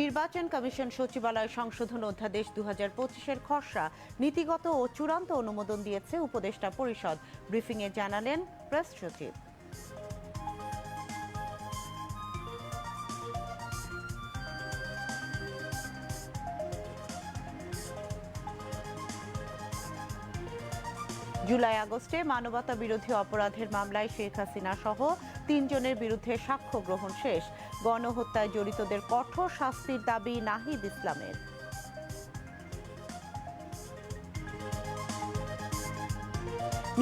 নির্বাচন কমিশন সচিবালয় সংশোধন অধ্যাদেশ দু হাজার পঁচিশের খসড়া নীতিগত ও চূড়ান্ত অনুমোদন দিয়েছে উপদেষ্টা পরিষদ। ব্রিফিংয়ে জানালেন প্রেস সচিব। জুলাই আগস্টে মানবতা বিরোধী অপরাধের মামলায় শেখ হাসিনা সহ তিনজনের বিরুদ্ধে সাক্ষ্য গ্রহণ শেষ। গণহত্যায় জড়িতদের কঠোর শাস্তির দাবি নাহিদ ইসলামের।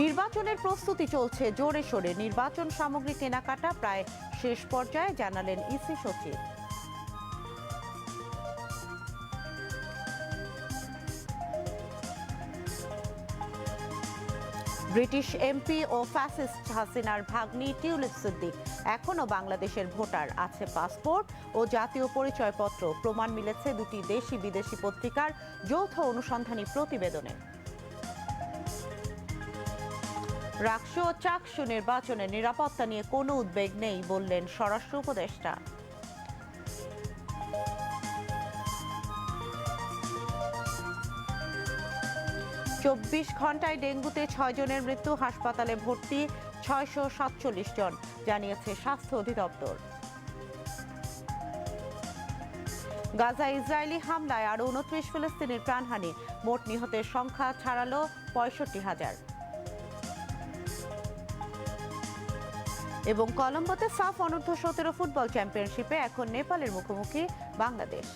নির্বাচনের প্রস্তুতি চলছে, জোরে সোরে। নির্বাচন সামগ্রী কেনাকাটা প্রায় শেষ পর্যায়ে, জানালেন ইসি সচিব। ব্রিটিশ এমপি ও ফ্যাসিস্ট হাসিনার ভাগ্নি টিউলিপ সিদ্দিক এখনও বাংলাদেশের ভোটার আছে পাসপোর্ট ও জাতীয় পরিচয়পত্র। প্রমাণ মিলেছে দুটি দেশি বিদেশি পত্রিকার যৌথ অনুসন্ধানী প্রতিবেদনে। রাকসু ও চাকসু নির্বাচনে নিরাপত্তা নিয়ে কোনো উদ্বেগ নেই বললেন স্বরাষ্ট্র উপদেষ্টা। চব্বিশ ঘন্টায় ডেঙ্গুতে ছয় জনের মৃত্যু, হাসপাতালে ভর্তি ছয়শো সাতচল্লিশ জন, জানিয়েছে স্বাস্থ্য অধিদপ্তর। গাজা ইসরায়েলি হামলায় আরও উনত্রিশ ফিলিস্তিনির প্রাণহানি, মোট নিহতের সংখ্যা ছাড়ালো পঁয়ষট্টি হাজার। এবং কলম্বোতে সাফ অনূর্ধ্ব সতেরো ফুটবল চ্যাম্পিয়নশিপে এখন নেপালের মুখোমুখি বাংলাদেশ।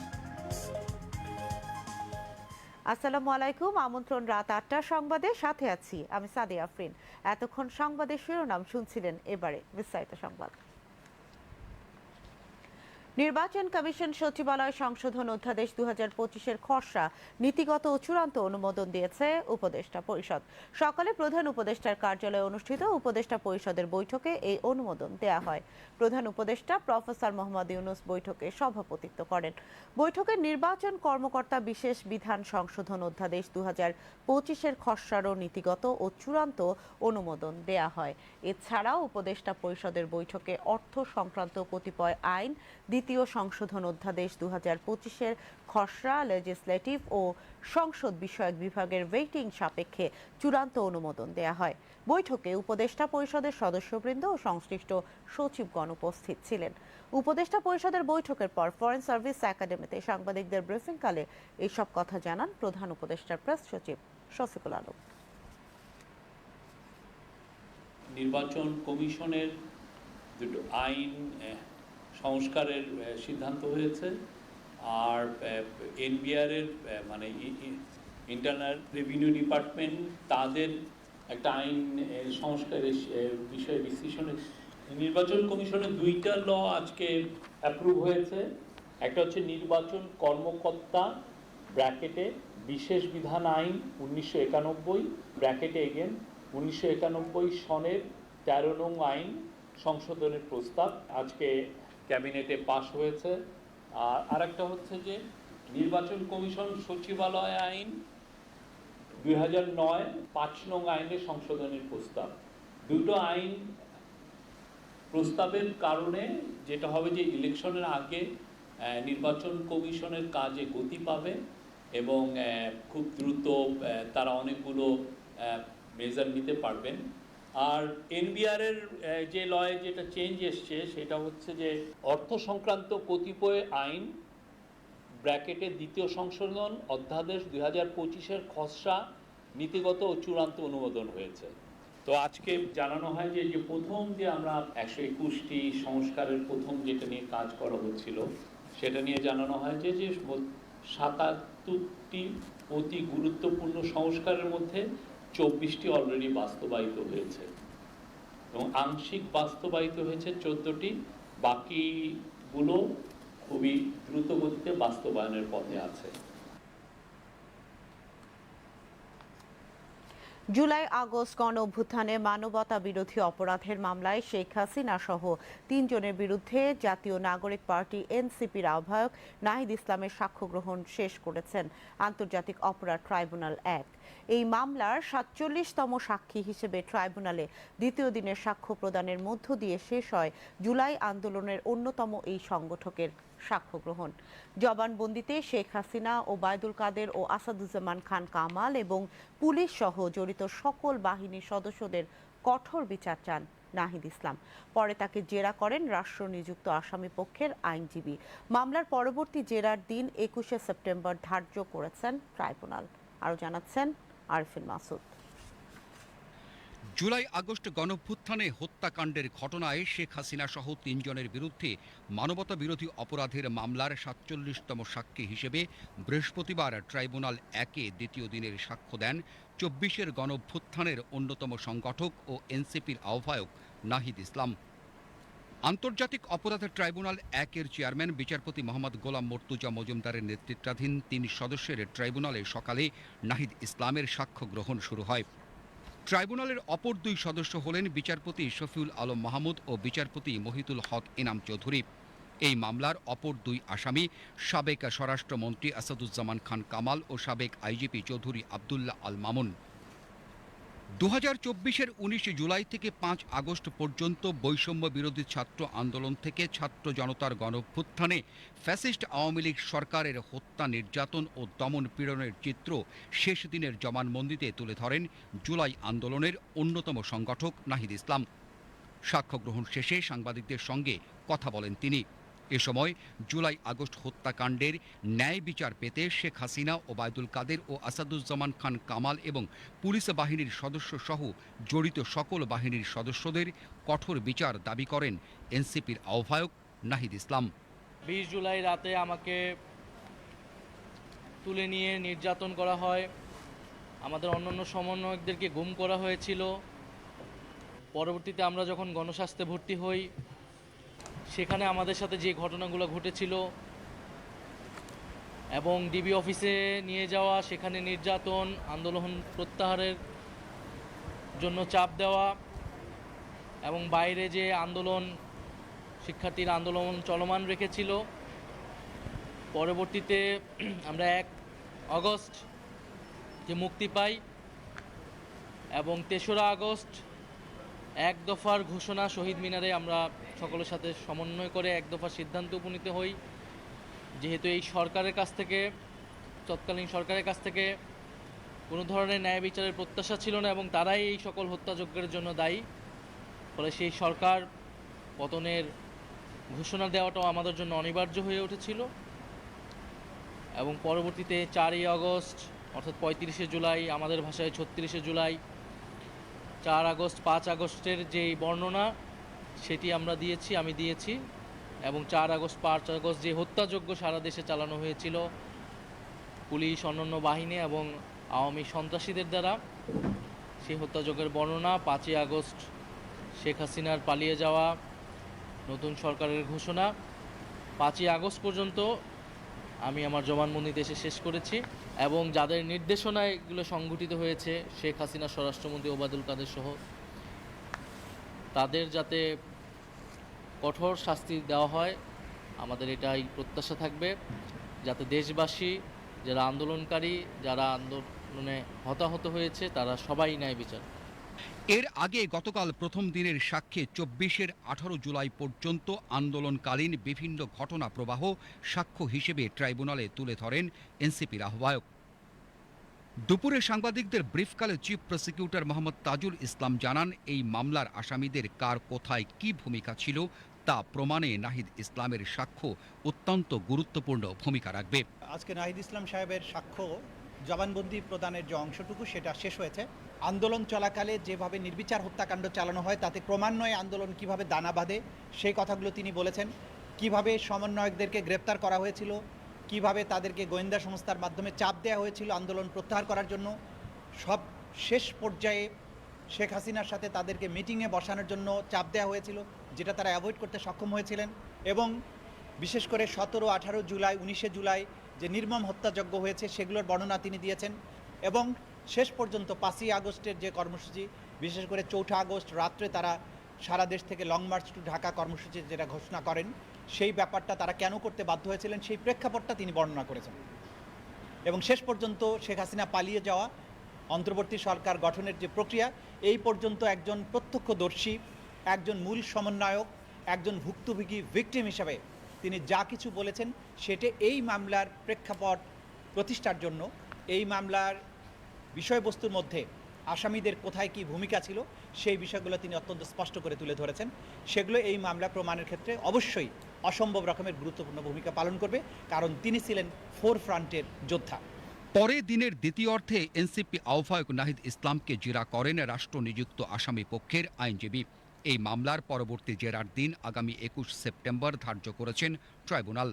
আসসালামু আলাইকুম। আমন্ত্রণ রাত আটটা সংবাদে সাথে আছি আমি সাদিয়া আফরিন। এতক্ষণ সংবাদের শিরোনাম শুনছিলেন এবারে বিস্তারিত সংবাদ। নির্বাচন কমিশন সচিবালয় সংশোধন অধ্যাদেশ দু হাজার পঁচিশের খসড়া নীতিগত ও চূড়ান্ত অনুমোদন দিয়েছে উপদেষ্টা পরিষদ। সকালে প্রধান উপদেষ্টার কার্যালয়ে অনুষ্ঠিত উপদেষ্টা পরিষদের বৈঠকে এই অনুমোদন দেয়া হয়। প্রধান উপদেষ্টা প্রফেসর মোহাম্মদ ইউনুস বৈঠকে সভাপতিত্ব করেন। বৈঠকে নির্বাচন কর্মকর্তা বিশেষ বিধান সংশোধন অধ্যাদেশ দু হাজার পঁচিশের খসড়ারও নীতিগত ও চূড়ান্ত অনুমোদন দেয়া হয়। এছাড়াও উপদেষ্টা পরিষদের বৈঠকে অর্থ সংক্রান্ত কতিপয় আইন দ্বিতীয় সংশোধন অধ্যাদেশ দু হাজার পঁচিশের খসড়া লেজিসলেটিভ ও সংসদ বিষয়ক বিভাগের ওয়েটিং সাপেক্ষে চূড়ান্ত অনুমোদন দেয়া হয়। বৈঠকে উপদেষ্টা পরিষদের সদস্যবৃন্দ ও সংশ্লিষ্ট সচিবগণ উপস্থিত ছিলেন। উপদেষ্টা পরিষদের বৈঠকের পর ফরেন সার্ভিস একাডেমিতে সাংবাদিকদের ব্রিফিংকালে এইসব কথা জানান প্রধান উপদেষ্টার প্রেস সচিব শফিকুল আলম। নির্বাচন কমিশনের দুটো আইন সংস্কারের সিদ্ধান্ত হয়েছে। আর এনবিআরের মানে ইন্টারনাল রেভিনিউ ডিপার্টমেন্ট তাদের একটা আইন সংস্কারের বিষয়ে বিশ্লেষণে নির্বাচন কমিশনের দুইটা ল আজকে অ্যাপ্রুভ হয়েছে। একটা হচ্ছে নির্বাচন কর্মকর্তা ব্র্যাকেটে বিশেষ বিধান আইন উনিশশো একানব্বই ব্র্যাকেটে এগেন উনিশশো একানব্বই সনের তেরো নং আইন সংশোধনের প্রস্তাব। আজকে ক্যাবিনেটে পাশ হয়েছে। আর আরেকটা হচ্ছে যে, নির্বাচন কমিশন সচিবালয় আইন দুই হাজার নয় পাঁচ নং আইনের সংশোধনের প্রস্তাব। দুটো আইন প্রস্তাবের কারণে যেটা হবে যে, ইলেকশনের আগে নির্বাচন কমিশনের কাজে গতি পাবে এবং খুব দ্রুত তারা অনেকগুলো মেজার নিতে পারবেন। আর এনবিআরের যে লয়ে যেটা চেঞ্জ এসছে, সেটা হচ্ছে যে অর্থ সংক্রান্ত কতিপয় আইন ব্র্যাকেটে দ্বিতীয় সংশোধন অধ্যাদেশ দুই হাজার পঁচিশের খসড়া নীতিগত ও চূড়ান্ত অনুমোদন হয়েছে। তো আজকে জানানো হয় যে যে প্রথম যে আমরা একশো একুশটি সংস্কারের প্রথম যেটা নিয়ে কাজ করা হচ্ছিল, সেটা নিয়ে জানানো হয় যে যে সাতাত্তরটি অতি গুরুত্বপূর্ণ সংস্কারের মধ্যে চব্বিশটি অলরেডি বাস্তবায়িত হয়েছে। এবং আংশিক বাস্তবায়িত হয়েছে চোদ্দটি। বাকিগুলো খুবই দ্রুত গতিতে বাস্তবায়নের পথে আছে। জুলাই, আগস্ট গণ অভ্যুত্থানে মানবতা বিরোধী অপরাধের মামলায় শেখ হাসিনা সহ তিনজনের বিরুদ্ধে জাতীয় নাগরিক পার্টি এনসিপির আহ্বায়ক নাহিদ ইসলামের সাক্ষ্য গ্রহণ শেষ করেছেন আন্তর্জাতিক অপরাধ ট্রাইব্যুনাল এক। এই মামলার সাতচল্লিশতম সাক্ষী হিসেবে ট্রাইব্যুনালে দ্বিতীয় দিনের সাক্ষ্য প্রদানের মধ্য দিয়ে শেষ হয় জুলাই আন্দোলনের অন্যতম এই সংগঠকের সাক্ষ্য গ্রহণ। জবানবন্দিতে শেখ হাসিনা ও বায়দুল কাদের ও আসাদুজ্জামান খান কামাল এবং পুলিশ সহ জড়িত সকল বাহিনীর সদস্যদের কঠোর বিচার চান নাহিদ ইসলাম। পরে তাকে জেরা করেন রাষ্ট্র নিযুক্ত আসামি পক্ষের আইনজীবী। মামলার পরবর্তী জেরার দিন একুশে সেপ্টেম্বর ধার্য করেছেন ট্রাইব্যুনাল। আরও জানাচ্ছেন আরফিন মাসুদ। জুলাই আগস্ট গণভ্যুত্থানে হত্যাকাণ্ডের ঘটনায় শেখ হাসিনা সহ তিনজনের বিরুদ্ধে মানবতা বিরোধী অপরাধের মামলার সাতচল্লিশতম সাক্ষী হিসেবে বৃহস্পতিবার ট্রাইব্যুনাল একে দ্বিতীয় দিনের সাক্ষ্য দেন চব্বিশের গণভ্যুত্থানের অন্যতম সংগঠক ও এনসিপির আহ্বায়ক নাহিদ ইসলাম। আন্তর্জাতিক অপরাধ ট্রাইব্যুনাল একের চেয়ারম্যান বিচারপতি মোহাম্মদ গোলাম মর্তুজা মজুমদারের নেতৃত্বাধীন তিন সদস্যের ট্রাইব্যুনালে সকালে নাহিদ ইসলামের সাক্ষ্য গ্রহণ শুরু হয়। ট্রাইব্যুনালের অপর দুই সদস্য হলেন বিচারপতি শফিউল আলম মাহমুদ ও বিচারপতি মহিতুল হক ইনাম চৌধুরী। এই মামলার অপর দুই আসামি সাবেক স্বরাষ্ট্রমন্ত্রী আসাদুজ্জামান খান কামাল ও সাবেক আইজিপি চৌধুরী আবদুল্লাহ আল মামুন। দু হাজার চব্বিশের উনিশে জুলাই থেকে পাঁচ আগস্ট পর্যন্ত বৈষম্য বিরোধী ছাত্র আন্দোলন থেকে ছাত্র জনতার গণভ্যুত্থানে ফ্যাসিস্ট আওয়ামী লীগ সরকারের হত্যা, নির্যাতন ও দমন পীড়নের চিত্র শেষ দিনের জবানবন্দিতে তুলে ধরেন জুলাই আন্দোলনের অন্যতম সংগঠক নাহিদ ইসলাম। সাক্ষ্য গ্রহণ শেষে সাংবাদিকদের সঙ্গে কথা বলেন তিনি। এ সময় জুলাই আগস্ট হত্যাকাণ্ডের ন্যায় বিচার পেতে শেখ হাসিনা ওবায়দুল কাদের ও আসাদুজ্জামান খান কামাল এবং পুলিশ বাহিনীর সদস্য সহ জড়িত সকল বাহিনীর সদস্যদের কঠোর বিচার দাবি করেন এনসিপির আহ্বায়ক নাহিদ ইসলাম। বিশ জুলাই রাতে আমাকে তুলে নিয়ে নির্যাতন করা হয়। আমাদের অন্যান্য সমন্বয়কদেরকে গুম করা হয়েছিল। পরবর্তীতে আমরা যখন গণস্বাস্থ্যে ভর্তি হই সেখানে আমাদের সাথে যে ঘটনাগুলো ঘটেছিল এবং ডিবি অফিসে নিয়ে যাওয়া, সেখানে নির্যাতন, আন্দোলন প্রত্যাহারের জন্য চাপ দেওয়া এবং বাইরে যে আন্দোলন, শিক্ষার্থীর আন্দোলন চলমান রেখেছিল। পরবর্তীতে আমরা এক আগস্ট যে মুক্তি পাই এবং তেসরা আগস্ট এক দফার ঘোষণা শহীদ মিনারে আমরা সকলের সাথে সমন্বয় করে এক দফার সিদ্ধান্তে উপনীত হই। যেহেতু এই সরকারের কাছ থেকে, তৎকালীন সরকারের কাছ থেকে কোনো ধরনের ন্যায় বিচারের প্রত্যাশা ছিল না এবং তারাই এই সকল হত্যাযজ্ঞের জন্য দায়ী। ফলে সেই সরকার পতনের ঘোষণা দেওয়াটাও আমাদের জন্য অনিবার্য হয়ে উঠেছিল। এবং পরবর্তীতে চারই আগস্ট, অর্থাৎ পঁয়ত্রিশে জুলাই, আমাদের ভাষায় ছত্রিশে জুলাই, চার আগস্ট, পাঁচ আগস্টের যেই বর্ণনা সেটি আমরা দিয়েছি, আমি দিয়েছি এবং চার আগস্ট, পাঁচ আগস্ট যে হত্যাযজ্ঞ সারা দেশে চালানো হয়েছিল, পুলিশ, অন্যান্য বাহিনী এবং আওয়ামী সন্ত্রাসীদের দ্বারা, সেই হত্যাযজ্ঞের বর্ণনা, পাঁচই আগস্ট শেখ হাসিনার পালিয়ে যাওয়া, নতুন সরকারের ঘোষণা। পাঁচই আগস্ট পর্যন্ত আমি আমার জবানবন্দিতে এসে শেষ করেছি এবং যাদের নির্দেশনায় এগুলো সংগঠিত হয়েছে, শেখ হাসিনা, স্বরাষ্ট্রমন্ত্রী ওবায়দুল কাদের সহ তাদের যাতে কঠোর শাস্তি দেওয়া হয়, আমাদের এটাই প্রত্যাশা থাকবে। যাতে দেশবাসী, যারা আন্দোলনকারী, যারা আন্দোলনে হতাহত হয়েছে, তারা সবাই ন্যায় বিচার এর আগে গতকাল প্রথম দিনের সাক্ষ্যে চব্বিশের আঠারো জুলাই পর্যন্ত আন্দোলনকালীন বিভিন্ন ঘটনা প্রবাহ সাক্ষ্য হিসেবে ট্রাইব্যুনালে তুলে ধরেন এনসিপির আহ্বায়ক। দুপুরে সাংবাদিকদের ব্রিফকালে চিফ প্রসিকিউটর মোহাম্মদ তাজুল ইসলাম জানান, এই মামলার আসামিদের কার কোথায় কি ভূমিকা ছিল তা প্রমাণে নাহিদ ইসলামের সাক্ষ্য অত্যন্ত গুরুত্বপূর্ণ ভূমিকা রাখবে। আজকে নাহিদ ইসলাম সাহেবের সাক্ষ্য জবানবন্দি প্রদানের যে অংশটুকু, সেটা শেষ হয়েছে। আন্দোলন চলাকালে যেভাবে নির্বিচার হত্যাকাণ্ড চালানো হয়, তাতে ক্রমান্বয়ে আন্দোলন কীভাবে দানা বাঁধে, সেই কথাগুলো তিনি বলেছেন। কীভাবে সমন্বয়কদেরকে গ্রেপ্তার করা হয়েছিল কীভাবে তাদেরকে গোয়েন্দা সংস্থার মাধ্যমে চাপ দেওয়া হয়েছিল আন্দোলন প্রত্যাহার করার জন্য, সব শেষ পর্যায়ে শেখ হাসিনার সাথে তাদেরকে মিটিংয়ে বসানোর জন্য চাপ দেওয়া হয়েছিল, যেটা তারা অ্যাভয়েড করতে সক্ষম হয়েছিলেন। এবং বিশেষ করে সতেরো, আঠারো জুলাই, উনিশে জুলাই যে নির্মম হত্যাযজ্ঞ হয়েছে, সেগুলোর বর্ণনা তিনি দিয়েছেন। এবং শেষ পর্যন্ত পাঁচই আগস্টের যে কর্মসূচি, বিশেষ করে চৌঠা আগস্ট রাত্রে তারা সারা দেশ থেকে লং মার্চ টু ঢাকা কর্মসূচি যেটা ঘোষণা করেন সেই ব্যাপারটা তারা কেন করতে বাধ্য হয়েছিলেন সেই প্রেক্ষাপটটা তিনি বর্ণনা করেছেন। এবং শেষ পর্যন্ত শেখ হাসিনা পালিয়ে যাওয়া অন্তর্বর্তী সরকার গঠনের যে প্রক্রিয়া, এই পর্যন্ত একজন প্রত্যক্ষদর্শী, একজন মূল সমন্বয়ক, একজন ভুক্তভোগী ভিকটিম হিসাবে তিনি যা কিছু বলেছেন, সেটি এই মামলার প্রেক্ষাপট প্রতিষ্ঠার জন্য, এই মামলার বিষয়বস্তুর মধ্যে আসামিদের কোথায় কি ভূমিকা ছিল, সেই বিষয়গুলো তিনি অত্যন্ত স্পষ্ট করে তুলে ধরেছেন। সেগুলো এই মামলা প্রমাণের ক্ষেত্রে অবশ্যই অসম্ভব রকমের গুরুত্বপূর্ণ ভূমিকা পালন করবে, কারণ তিনি ছিলেন ফোর ফ্রন্টের যোদ্ধা। পরে দিনের দ্বিতীয় অর্থে এনসিপি আহ্বায়ক নাহিদ ইসলামকে জেরা করেন রাষ্ট্র নিযুক্ত আসামি পক্ষের আইনজীবী। এই মামলার পরবর্তী জেরার দিন আগামী একুশ সেপ্টেম্বর ধার্য করেছেন ট্রাইব্যুনাল।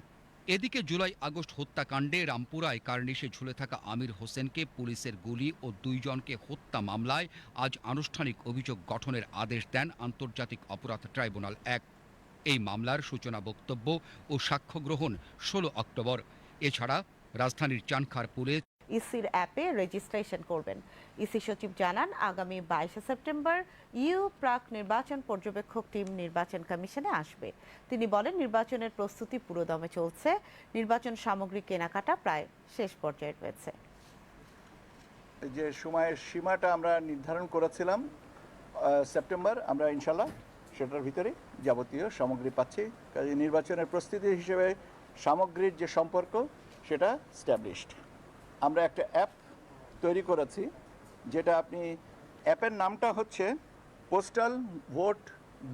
এদিকে জুলাই আগস্ট হত্যাকাণ্ডে রামপুরায় কার্নিশে ঝুলে থাকা আমির হোসেনকে পুলিশের গুলি ও দুইজনকে হত্যা মামলায় আজ আনুষ্ঠানিক অভিযোগ গঠনের আদেশ দেন আন্তর্জাতিক অপরাধ ট্রাইব্যুনাল এক। এই মামলার সূচনা বক্তব্য ও সাক্ষ্য গ্রহণ ষোলো অক্টোবর। এছাড়া রাজধানীর চানখারপুলে ইসির অ্যাপে রেজিস্ট্রেশন করবেন। ইসি সচিব জানান আগামী বাইশে সেপ্টেম্বর ইউ প্রাক নির্বাচন পর্যবেক্ষক টিম নির্বাচন কমিশনে আসবে। তিনি বলেন নির্বাচনের প্রস্তুতি পুরোদমে চলছে। নির্বাচন সামগ্রী কেনাকাটা প্রায় শেষ পর্যায়ে রয়েছে। যে সময়ের সীমাটা আমরা নির্ধারণ করেছিলাম আহ, সেপ্টেম্বর আমরা ইনশাল্লাহ সেটার ভিতরে যাবতীয় সামগ্রী পাচ্ছি। কাজে নির্বাচনের প্রস্তুতি হিসেবে সামগ্রীর যে সম্পর্ক, সেটা স্ট্যাবলিশড আমরা একটা অ্যাপ তৈরি করেছি, যেটা আপনি অ্যাপের নামটা হচ্ছে পোস্টাল ভোট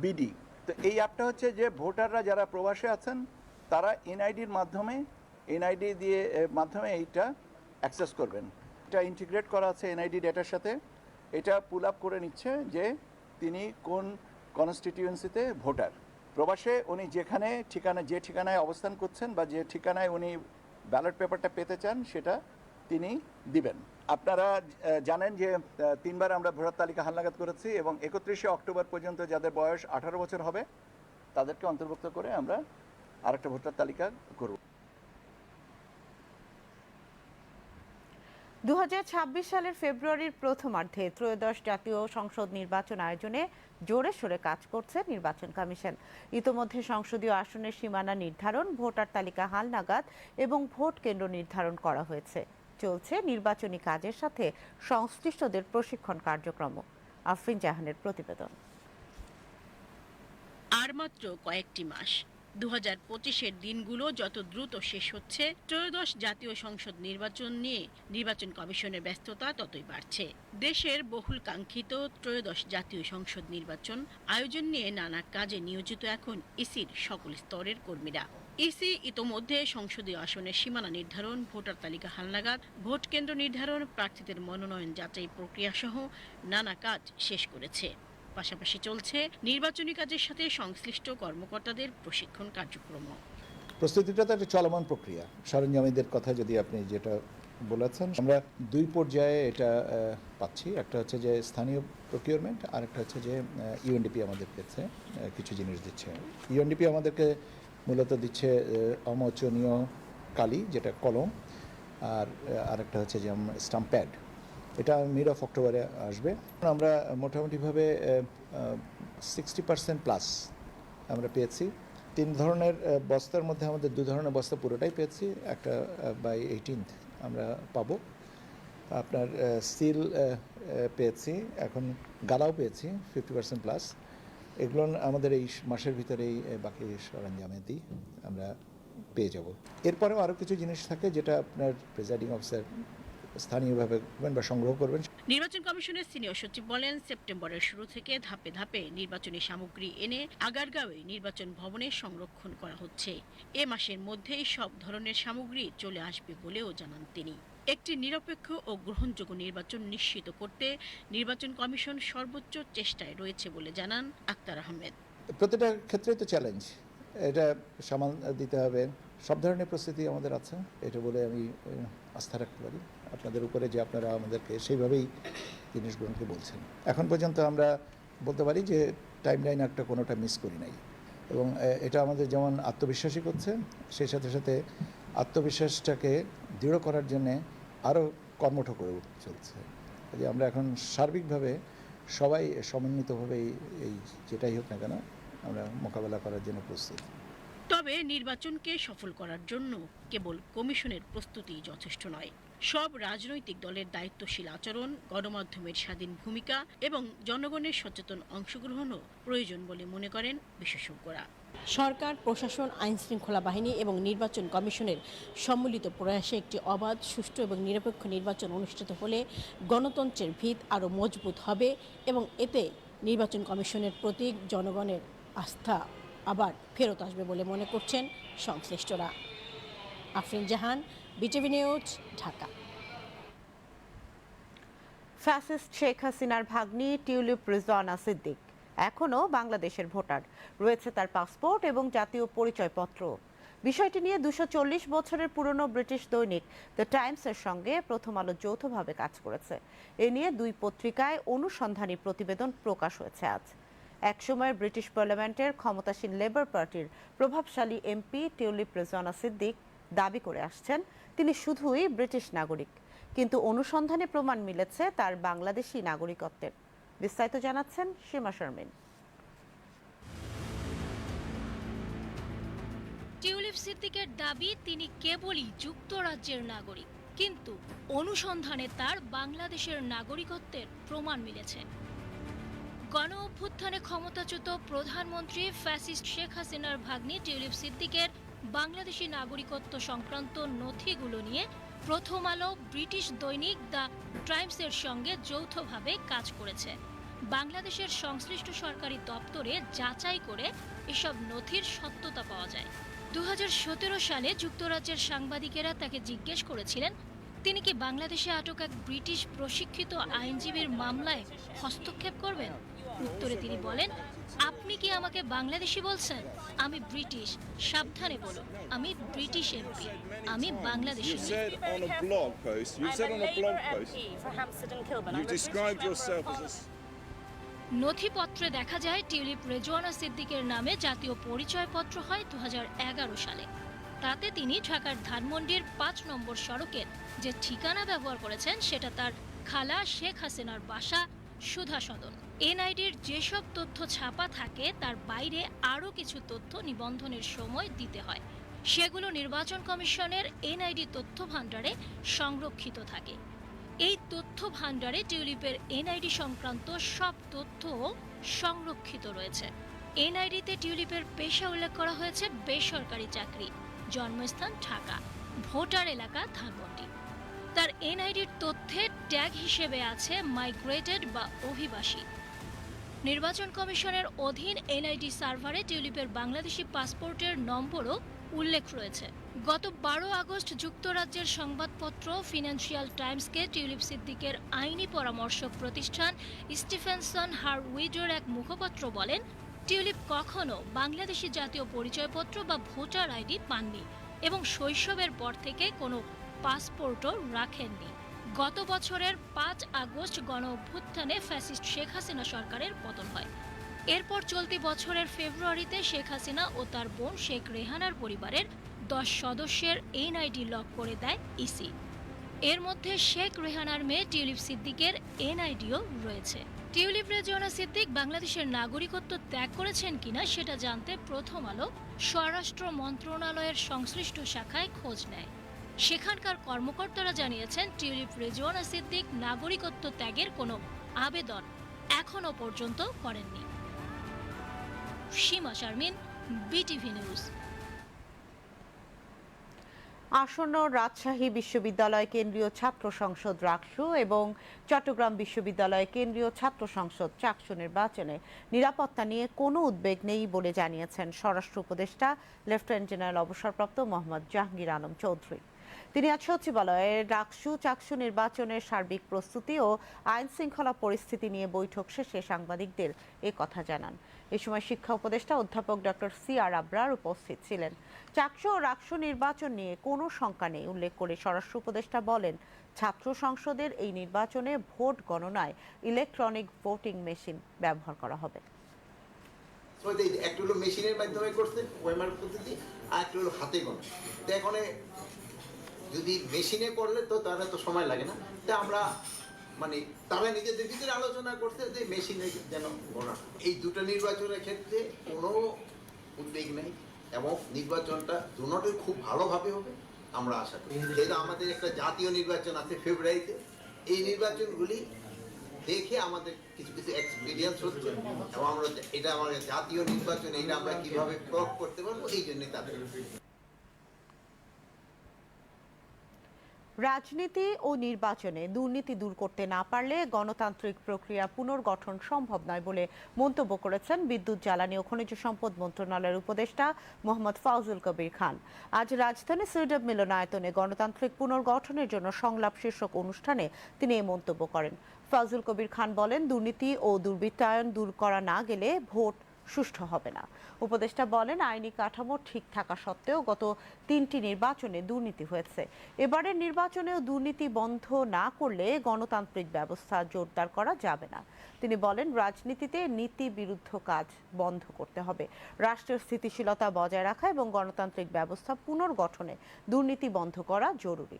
বিডি তো এই অ্যাপটা হচ্ছে যে ভোটাররা যারা প্রবাসে আছেন, তারা এনআইডির মাধ্যমে এনআইডি দিয়ে মাধ্যমে এইটা অ্যাক্সেস করবেন। এটা ইন্টিগ্রেট করা আছে এনআইডি ডেটার সাথে। এটা পুল আপ করে নিচ্ছে যে তিনি কোন কনস্টিটিউয়েন্সিতে ভোটার। প্রবাসে উনি যেখানে ঠিকানা, যে ঠিকানায় অবস্থান করছেন বা যে ঠিকানায় উনি ব্যালট পেপারটা পেতে চান, সেটা তিনি দিবেন। আপনারা জানেন যে তিনবার আমরা ভোটার তালিকা হালনাগাদ করেছি এবং একত্রিশে অক্টোবর পর্যন্ত যাদের বয়স আঠারো বছর হবে, তাদেরকে অন্তর্ভুক্ত করে আমরা আরেকটা ভোটার তালিকা করব। দু হাজার ছাব্বিশ সালের ফেব্রুয়ারির প্রথমার্ধে ত্রয়োদশ জাতীয় সংসদ নির্বাচন আয়োজনে জোরে সোরে কাজ করছে নির্বাচন কমিশন। ইতোমধ্যে সংসদীয় আসনের সীমানা নির্ধারণ, ভোটার তালিকা হালনাগাদ এবং ভোট কেন্দ্র নির্ধারণ করা হয়েছে। চলছে নির্বাচনী কাজের সাথে সংশ্লিষ্টদের প্রশিক্ষণ কার্যক্রম। আফরিন জাহানের প্রতিবেদন। আর মাত্র কয়েকটি মাস দু হাজার পঁচিশের দিনগুলো যত দ্রুত শেষ হচ্ছে, ত্রয়োদশ জাতীয় সংসদ নির্বাচন নিয়ে নির্বাচন কমিশনের ব্যস্ততা ততই বাড়ছে। দেশের বহুল কাঙ্ক্ষিত ত্রয়োদশ জাতীয় সংসদ নির্বাচন আয়োজন নিয়ে নানা কাজে নিয়োজিত এখন ইসির সকল স্তরের কর্মীরা। ইসি ইতোমধ্যে সংসদীয় আসনের সীমানা নির্ধারণ, ভোটার তালিকা হালনাগাদ ভোট কেন্দ্র নির্ধারণ, প্রার্থীদের মনোনয়ন যাচাই প্রক্রিয়া সহ নানা কাজ শেষ করেছে। পাশাপাশি চলছে নির্বাচনী কাজের সাথে সংশ্লিষ্ট কর্মকর্তাদের প্রশিক্ষণ কার্যক্রম প্রস্তুতিটা তো একটা চলমান প্রক্রিয়া। সরঞ্জামীদের কথা যদি আপনি যেটা বলেছেন, আমরা দুই পর্যায়ে এটা পাচ্ছি। একটা হচ্ছে যে স্থানীয় প্রকিউরমেন্ট আর একটা হচ্ছে যে ইউএনডিপি আমাদের কাছে কিছু জিনিস দিচ্ছে। ইউএনডিপি আমাদেরকে মূলত দিচ্ছে অমোচনীয় কালি, যেটা কলম, আর আরেকটা হচ্ছে যে স্টাম্প প্যাড এটা মিড অফ অক্টোবরে আসবে। আমরা মোটামুটিভাবে সিক্সটি পার্সেন্ট প্লাস আমরা পেয়েছি। তিন ধরনের বস্তার মধ্যে আমাদের দু ধরনের বস্তা পুরোটাই পেয়েছি। একটা বাই এইটিনথ আমরা পাবো। আপনার সিল পেয়েছি। এখন গালাও পেয়েছি ফিফটি পার্সেন্ট প্লাস এগুলো আমাদের এই মাসের ভিতরেই বাকি সরঞ্জামে দিই আমরা পেয়ে যাব। এরপরেও আরও কিছু জিনিস থাকে যেটা আপনার প্রেজাইডিং অফিসার স্থানীয়ভাবে বা সংগ্রহ করবেন। নির্বাচন কমিশনের সিনিয়র সচিব বলেন সেপ্টেম্বরের শুরু থেকে ধাপে ধাপে নির্বাচনী সামগ্রী এনে আগারগাঁওয়ে নির্বাচন ভবনে সংরক্ষণ করা হচ্ছে। এ মাসের মধ্যেই সব ধরনের সামগ্রী চলে আসবে বলেও জানান তিনি। একটি নিরপেক্ষ ও গ্রহণযোগ্য নির্বাচন নিশ্চিত করতে নির্বাচন কমিশন সর্বোচ্চ চেষ্টায় রয়েছে বলে জানান আক্তার আহমেদ। প্রতিটা ক্ষেত্রেই তো চ্যালেঞ্জ এটা সামাল দিতে হবে। সব ধরনের প্রস্তুতি আমাদের আছে। এটা বলে আমি আস্থা রাখতে পারি। আপনাদের উপরে যে আপনারা আমাদেরকে সেইভাবেই জিনিসগুলোকে বলছেন। এখন পর্যন্ত আমরা বলতে পারি যে টাইম লাইন একটা কোনোটা মিস করি নাই। এবং এটা আমাদের যেমন আত্মবিশ্বাসী করছে, সেই সাথে সাথে আত্মবিশ্বাসটাকে দৃঢ় করার জন্যে আরও কর্মঠ করে চলছে। যে আমরা এখন সার্বিকভাবে সবাই সমন্বিতভাবে এই, যেটাই হোক না কেন, আমরা মোকাবেলা করার জন্য প্রস্তুত। তবে নির্বাচনকে সফল করার জন্য কেবল কমিশনের প্রস্তুতি যথেষ্ট নয়। সব রাজনৈতিক দলের দায়িত্বশীল আচরণ, গণমাধ্যমের স্বাধীন ভূমিকা এবং জনগণের সচেতন অংশগ্রহণও প্রয়োজন বলে মনে করেন বিশেষজ্ঞরা। সরকার, প্রশাসন আইন শৃঙ্খলা বাহিনী এবং নির্বাচন কমিশনের সম্মিলিত প্রয়াসে একটি অবাধ, সুষ্ঠু এবং নিরপেক্ষ নির্বাচন অনুষ্ঠিত হলে গণতন্ত্রের ভিত আরও মজবুত হবে এবং এতে নির্বাচন কমিশনের প্রতি জনগণের আস্থা আবার ফেরত আসবে বলে মনে করছেন সংশ্লিষ্টরা। Afrin Jahan, BTV news, Dhaka. Fascist Sheikh হাসিনার ভাগ্নি টিউলিপ রিজওয়ানা সিদ্দিক এখনও বাংলাদেশের ভোটার। রয়েছে তার পাসপোর্ট এবং জাতীয় পরিচয়পত্র। বিষয়টি নিয়ে দুশো চল্লিশ বছরের পুরনো ব্রিটিশ দৈনিক দ্য টাইমসের সঙ্গে প্রথম আলো যৌথভাবে কাজ করেছে। এ নিয়ে দুই পত্রিকায় অনুসন্ধানী প্রতিবেদন প্রকাশ হয়েছে আজ। একসময়ের ব্রিটিশ পার্লামেন্টের ক্ষমতাসীন লেবার পার্টির প্রভাবশালী এমপি টিউলিপ রেজওয়ানা সিদ্দিক দাবি করে আসছেন, তিনি শুধুই ব্রিটিশ নাগরিক। কিন্তু অনুসন্ধানে প্রমাণ মিলেছে তার বাংলাদেশি নাগরিকত্বের। বিস্তারিত জানাচ্ছেন সীমা শারমিন। টিউলিপ সিদ্দিকের দাবি, তিনি কেবলই যুক্তরাজ্যের নাগরিক। কিন্তু অনুসন্ধানে তার বাংলাদেশের নাগরিকত্বের প্রমাণ মিলেছে। গণ অভ্যুত্থানে ক্ষমতাচ্যুত প্রধানমন্ত্রী ফ্যাসিস্ট শেখ হাসিনার ভাগ্নি টিউলিপ সিদ্দিকের বাংলাদেশি নাগরিকত্ব সংক্রান্ত নথিগুলো নিয়ে প্রথম আলো ব্রিটিশ দৈনিক দ্য টাইমসের সঙ্গে যৌথভাবে কাজ করেছে। বাংলাদেশের সংশ্লিষ্ট সরকারি দপ্তরে যাচাই করে এসব নথির সত্যতা পাওয়া যায়। দু হাজার সতেরো সালে যুক্তরাজ্যের সাংবাদিকেরা তাকে জিজ্ঞেস করেছিলেন, তিনি কি বাংলাদেশে আটক এক ব্রিটিশ প্রশিক্ষিত আইনজীবীর মামলায় হস্তক্ষেপ করবেন? উত্তরে তিনি বলেন আপনি কি আমাকে বাংলাদেশি বলছেন? আমি ব্রিটিশ। সাবধানে বলুন আমি ব্রিটিশ এমপি। আমি বাংলাদেশি নথিপত্রে দেখা যায় টিউলিপ রেজওয়ানা সিদ্দিকের নামে জাতীয় পরিচয়পত্র হয় দু হাজার এগারো সালে। তাতে তিনি ঢাকার ধানমন্ডির পাঁচ নম্বর সড়কের যে ঠিকানা ব্যবহার করেছেন সেটা তার খালা শেখ হাসিনার বাসা সুধা সদন। এনআইডির যেসব তথ্য ছাপা থাকে, তার বাইরে আরও কিছু তথ্য নিবন্ধনের সময় দিতে হয়। সেগুলো নির্বাচন কমিশনের এনআইডি তথ্য ভাণ্ডারে সংরক্ষিত থাকে। এই তথ্য ভাণ্ডারে টিউলিপের এনআইডি সংক্রান্ত সব তথ্য সংরক্ষিত রয়েছে। এনআইডিতে টিউলিপের পেশা উল্লেখ করা হয়েছে বেসরকারি চাকরি, জন্মস্থান ঢাকা, ভোটার এলাকা ধানমন্ডি। তার এনআইডির তথ্যে ট্যাগ হিসেবে আছে মাইগ্রেটেড বা অভিবাসী। নির্বাচন কমিশনের অধীন এনআইডি সার্ভারে টিউলিপের বাংলাদেশি পাসপোর্টের নম্বরও উল্লেখ রয়েছে। গত বারো আগস্ট যুক্তরাজ্যের সংবাদপত্র ফিনান্সিয়াল টাইমসকে টিউলিপ সিদ্দিকের আইনি পরামর্শক প্রতিষ্ঠান স্টিফেনসন হার উইডোর এক মুখপাত্র বলেন, টিউলিপ কখনো বাংলাদেশি জাতীয় পরিচয়পত্র বা ভোটার আইডি পাননি এবং শৈশবের পর থেকে কোনো পাসপোর্টও রাখেননি। গত বছরের পাঁচ আগস্ট গণ অভ্যুত্থানে ফ্যাসিস্ট শেখ হাসিনা সরকারের পতন হয়। এরপর চলতি বছরের ফেব্রুয়ারিতে শেখ হাসিনা ও তার বোন শেখ রেহানার পরিবারের দশ সদস্যের এনআইডি লক করে দেয় ইসি। এর মধ্যে শেখ রেহানার মেয়ে টিউলিপ সিদ্দিকের এনআইডিও রয়েছে। টিউলিপ রেজওয়ানা সিদ্দিক বাংলাদেশের নাগরিকত্ব ত্যাগ করেছেন কিনা সেটা জানতে প্রথম আলো স্বরাষ্ট্র মন্ত্রণালয়ের সংশ্লিষ্ট শাখায় খোঁজ নেয়। সেখানকার কর্মকর্তারা জানিয়েছেন, টিউলিপ রেজওয়ানা সিদ্দিক নাগরিকত্ব ত্যাগের কোনো আবেদন এখনও পর্যন্ত করেননি। Sima Sharmin, BTV news. আসন্ন রাজশাহী বিশ্ববিদ্যালয় কেন্দ্রীয় ছাত্র সংসদ রাকসু এবং চট্টগ্রাম বিশ্ববিদ্যালয় কেন্দ্রীয় ছাত্র সংসদ চাকসু নির্বাচনে নিরাপত্তা নিয়ে কোনো উদ্বেগ নেই বলে জানিয়েছেন স্বরাষ্ট্র উপদেষ্টা, লেফটেন্যান্ট জেনারেল অবসরপ্রাপ্ত মোহাম্মদ জাহাঙ্গীর আলম চৌধুরী। তিনি আজ সচিবালয়ে ডাকসু চাকসু নির্বাচনের সার্বিক প্রস্তুতি ও আইন শৃঙ্খলা পরিস্থিতি নিয়ে বৈঠক শেষে সাংবাদিকদের এ কথা জানান। এ সময় শিক্ষা উপদেষ্টা অধ্যাপক ডক্টর সি আর আবরার উপস্থিত ছিলেন। চাকসু ও রাকসু নির্বাচন নিয়ে কোনো শঙ্কা নেই, উল্লেখ করে স্বরাষ্ট্র উপদেষ্টা বলেন, ছাত্র সংসদের এই নির্বাচনে ভোট গণনায় ইলেকট্রনিক ভোটিং মেশিন ব্যবহার করা হবে। একটা হলো মেশিনের মাধ্যমে করছে, ওয়েমার পদ্ধতি আর একটা হলো হাতে গোনা তো এখন যদি মেশিনে করলে তো তাহলে তো সময় লাগে না। তো আমরা মানে তারা নিজেদের ভিতরে আলোচনা করছে যে মেশিনে যেন গোনা এই দুটো নির্বাচনের ক্ষেত্রে কোনো উদ্বেগ নেই এবং নির্বাচনটা দুটোই খুব ভালোভাবে হবে আমরা আশা করি। যেহেতু আমাদের একটা জাতীয় নির্বাচন আছে ফেব্রুয়ারিতে এই নির্বাচনগুলি দেখে আমাদের কিছু কিছু এক্সপিরিয়েন্স হচ্ছে এবং আমরা এটা আমাদের জাতীয় নির্বাচন এটা আমরা কীভাবে প্রয়োগ করতে পারব এই জন্যে তাদের। রাজনীতি ও নির্বাচনে দুর্নীতি দূর করতে না পারলে গণতান্ত্রিক প্রক্রিয়া পুনর্গঠন সম্ভব নয় বলে মন্তব্য করেছেন বিদ্যুৎ, জ্বালানি ও খনিজ সম্পদ মন্ত্রণালয়ের উপদেষ্টা মোহাম্মদ ফাউজুল কবির খান। আজ রাজধানী সুইডব মিলনায়তনে গণতান্ত্রিক পুনর্গঠনের জন্য সংলাপ শীর্ষক অনুষ্ঠানে তিনি এই মন্তব্য করেন। ফাউজুল কবির খান বলেন, দুর্নীতি ও দুর্বৃত্তায়ন দূর করা না গেলে ভোট সুষ্ঠু হবে না। উপদেষ্টা বলেন, আইনি কাঠামো ঠিক থাকা সত্ত্বেও গত তিনটি নির্বাচনে দুর্নীতি হয়েছে। এবারের নির্বাচনেও দুর্নীতি বন্ধ না করলে গণতান্ত্রিক ব্যবস্থা জোরদার করা যাবে না। তিনি বলেন, রাজনীতিতে নীতি বিরুদ্ধ কাজ বন্ধ করতে হবে। রাষ্ট্রের স্থিতিশীলতা বজায় রাখা এবং গণতান্ত্রিক ব্যবস্থা পুনর্গঠনে দুর্নীতি বন্ধ করা জরুরি।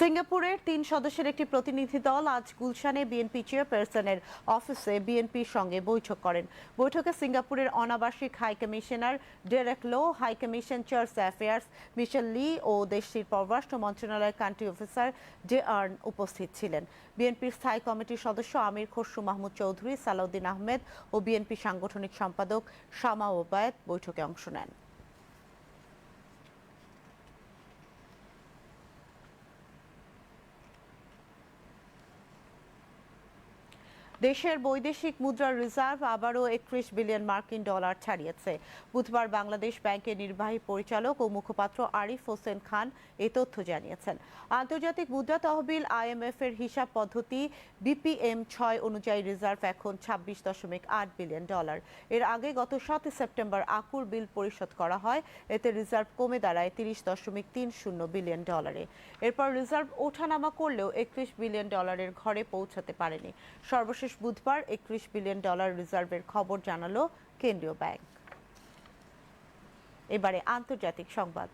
সিঙ্গাপুরের তিন সদস্যের একটি প্রতিনিধি দল আজ গুলশানে বিএনপি চেয়ারপারসনের অফিসে বিএনপির সঙ্গে বৈঠক করেন। বৈঠকে সিঙ্গাপুরের অনাবাসিক high commissioner Derek Lo, high commission church affairs Michelle Lee ও দেশটির পররাষ্ট্র মন্ত্রণালয়ের কান্ট্রি অফিসার ডে আর্ন উপস্থিত ছিলেন। বিএনপির স্থায়ী কমিটির সদস্য আমির খসরু মাহমুদ চৌধুরী, সালাউদ্দিন আহমেদ ও বিএনপি সাংগঠনিক সম্পাদক শামা ওবায়দ বৈঠকে অংশ নেন। দেশের বৈদেশিক মুদ্রার রিজার্ভ আবারও একত্রিশ বিলিয়ন মার্কিন ডলার ছাড়িয়েছে। বুধবার বাংলাদেশ ব্যাংকের নির্বাহী পরিচালক ও মুখপাত্র আরিফ হোসেন খান এ তথ্য জানিয়েছেন। আন্তর্জাতিক মুদ্রা তহবিল আইএমএফ এর হিসাব পদ্ধতি বিপিএম ছয় অনুযায়ী রিজার্ভ এখন ছাব্বিশ দশমিক আট বিলিয়ন ডলার। এর আগে গত সাত সেপ্টেম্বর আকুর বিল পরিশোধ করা হয়। এতে রিজার্ভ কমে দাঁড়ায় তিরিশ দশমিক তিন শূন্য বিলিয়ন ডলারে। এরপর রিজার্ভ ওঠানামা করলেও একত্রিশ বিলিয়ন ডলারের ঘরে পৌঁছাতে পারেনি। সর্বশেষ বুধবার একত্রিশ বিলিয়ন ডলার রিজার্ভের খবর জানালো কেন্দ্রীয় ব্যাংক। এবারে আন্তর্জাতিক সংবাদ।